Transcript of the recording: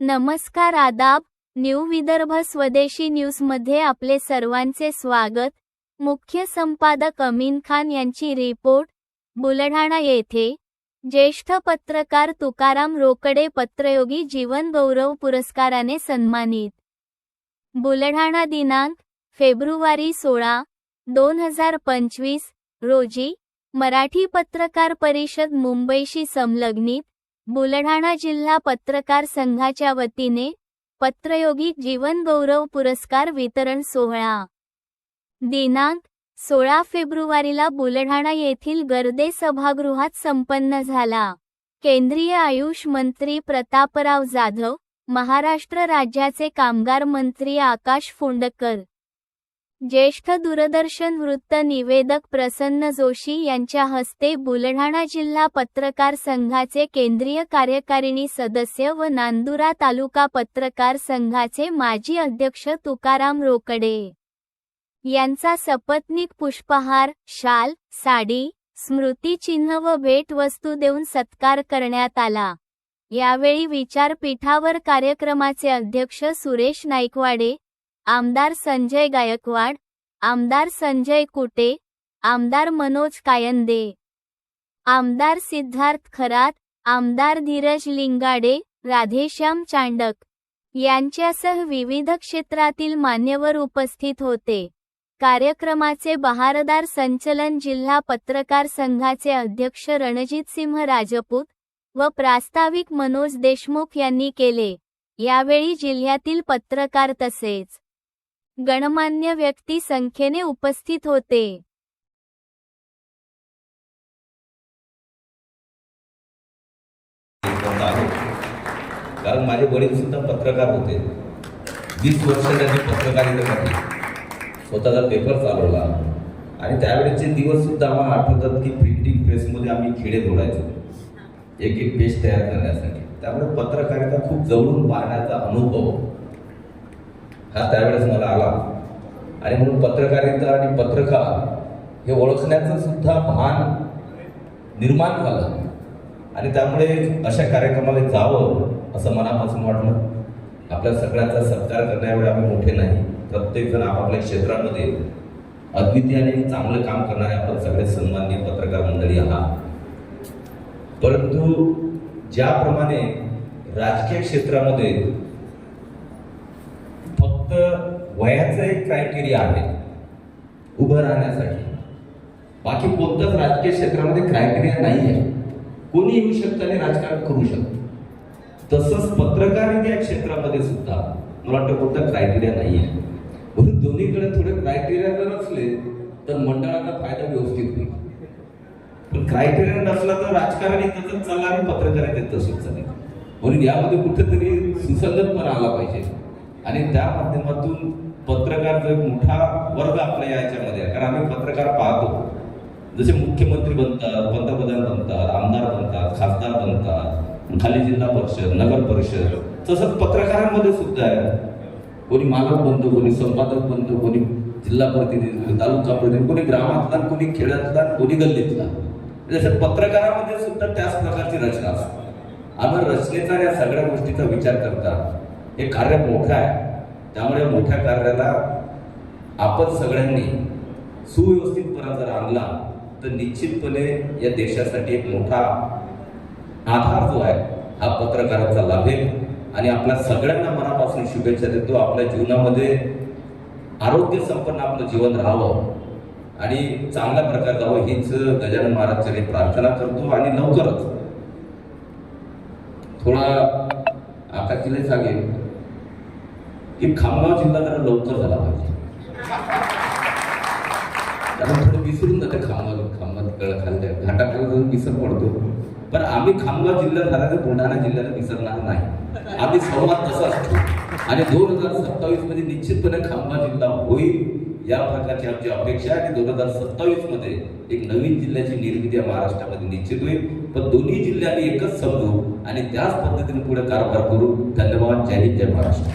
नमस्कार आदाब न्यू विदर्भ स्वदेशी न्यूजमध्ये आपले सर्वांचे स्वागत. मुख्य संपादक अमीन खान यांची रिपोर्ट बुलढाणा येथे. ज्येष्ठ पत्रकार तुकाराम रोकडे पत्रयोगी जीवन गौरव पुरस्काराने सन्मानित. बुलढाणा दिनांक फेब्रुवारी सोळा दोन हजार पंचवीस रोजी मराठी पत्रकार परिषद मुंबईशी संलग्नित बुलढाणा जिल्हा पत्रकार संघाच्या वतीने पत्रयोगी जीवन गौरव पुरस्कार वितरण सोहळा. दिनांक सोळा फेब्रुवारीला बुलढाणा येथील गर्दे सभागृहात संपन्न झाला. केंद्रीय आयुष मंत्री प्रतापराव जाधव महाराष्ट्र राज्याचे कामगार मंत्री आकाश फोंडकर ज्येष्ठ दूरदर्शन वृत्त निवेदक प्रसन्न जोशी यांच्या हस्ते बुलढाणा जिल्हा पत्रकार संघाचे केंद्रीय कार्यकारिणी सदस्य व नांदुरा तालुका पत्रकार संघाचे माजी अध्यक्ष तुकाराम रोकडे यांचा सपत्नीक पुष्पहार शाल साडी स्मृतिचिन्ह व भेटवस्तू देऊन सत्कार करण्यात आला. यावेळी विचारपीठावर कार्यक्रमाचे अध्यक्ष सुरेश नाईकवाडे आमदार संजय गायकवाड आमदार संजय कुटे आमदार मनोज कायंदे आमदार सिद्धार्थ खरात आमदार धीरज लिंगाडे राधेश्याम चांडक यांच्यासह विविध क्षेत्रातील मान्यवर उपस्थित होते. कार्यक्रमाचे बहारदार संचलन जिल्हा पत्रकार संघाचे अध्यक्ष रणजित सिंह राजपूत व प्रास्ताविक मनोज देशमुख यांनी केले. यावेळी जिल्ह्यातील पत्रकार तसेच गणमान्य व्यक्ती संख्येने उपस्थित होते. कारण माझे वडील सुद्धा पत्रकार होते. वीस वर्ष त्यांनी पत्रकारिता करली स्वतःचा पेपर चालवला. आणि त्यावेळेचे दिवस सुद्धा आम्हाला आठवतात की प्रिंटिंग प्रेसमध्ये आम्ही खेडे जोडायचो एक एक पेज तयार करण्यासाठी. त्यामुळे पत्रकारिता खूप जवळून पाहण्याचा अनुभव हा त्यावेळेस मला आला. आणि म्हणून पत्रकारिता आणि पत्रकार हे ओळखण्याचं सुद्धा भान निर्माण झालं. आणि त्यामुळे अशा कार्यक्रमाला जावं असं मनापासून वाटलं. आपल्या सगळ्यांचा सत्कार करण्यावेळी आम्ही मोठे नाही. प्रत्येकजण आपापल्या क्षेत्रामध्ये अद्वितीय आणि चांगलं काम करणारे आपण सगळे सन्माननीय पत्रकार मंडळी आहात. परंतु ज्याप्रमाणे राजकीय क्षेत्रामध्ये फक्त वयाचं एक क्रायटेरिया आहे उभं राहण्यासाठी. बाकी कोणतंच राजकीय क्षेत्रामध्ये क्रायटेरिया नाही आहे कोणी येऊ शकतं आणि राजकारण करू शकतं. तसंच पत्रकारिता या क्षेत्रामध्ये सुद्धा मला वाटतं कोणता क्रायटेरिया नाही आहे म्हणून दोन्हीकडे थोडे क्रायटेरिया जर असले तर मंडळाचा फायदा व्यवस्थित होईल. पण क्रायटेरिया नसला तर राजकारण तसंच चाललं आणि पत्रकारिता तसंच चालेल म्हणून यामध्ये कुठेतरी सुसंगतपणा आला पाहिजे. आणि त्या माध्यमातून पत्रकार जो एक मोठा वर्ग आपल्या याच्यामध्ये आहे. कारण आम्ही पत्रकार पाहतो. जसे मुख्यमंत्री बनतात पंतप्रधान बनतात आमदार बनतात खासदार बनतात खाली जिल्हा परिषद नगर परिषद तसंच पत्रकारांमध्ये सुद्धा आहे. कोणी मालक बनतो कोणी संपादक बनतो कोणी जिल्हा प्रतिनिधी तालुका प्रतिनिधी कोणी ग्रामातला कोणी खेड्यातला कोणी गल्लीतला. जसं पत्रकारामध्ये सुद्धा त्याच प्रकारची रचना असते. आम्ही रचनेचा या सगळ्या गोष्टीचा विचार करता हे कार्य मोठं आहे. त्यामुळे मोठ्या कार्याला आपण सगळ्यांनी सुव्यवस्थितपणा जर आणला तर निश्चितपणे या देशासाठी एक मोठा आधार जो आहे हा पत्रकारांचा लाभेल. आणि आपल्या सगळ्यांना मनापासून शुभेच्छा देतो. आपल्या जीवनामध्ये आरोग्य संपन्न आपलं जीवन राहावं. आणि चांगल्या प्रकारे जावं हीच गजानन महाराजांनी प्रार्थना करतो आणि लवकरच थोडा आकाशीला सांगेल की खामगाव जिल्हा जरा लवकर झाला पाहिजे. कारण थोडं विसरून जाते खामगाव खामगाव कळ खाल्ल्या घाटाकडे जाऊन विसर पडतो. पण आम्ही खामगाव जिल्ह्यात झाला तर बुलढाणा जिल्ह्याला विसरणार नाही. आम्ही संवाद तसा असतो. आणि दोन हजार सत्तावीसमध्ये निश्चितपणे खामगाव जिल्हा होईल. या प्रकारची आमची अपेक्षा आहे आणि दोन हजार सत्तावीसमध्ये एक नवीन जिल्ह्याची निर्मिती या महाराष्ट्रामध्ये निश्चित होईल. पण दोन्ही जिल्ह्यांनी एकच समजू आणि त्याच पद्धतीने पुढे कारभार करू. धन्यवाद. जय हिंद जय महाराष्ट्र.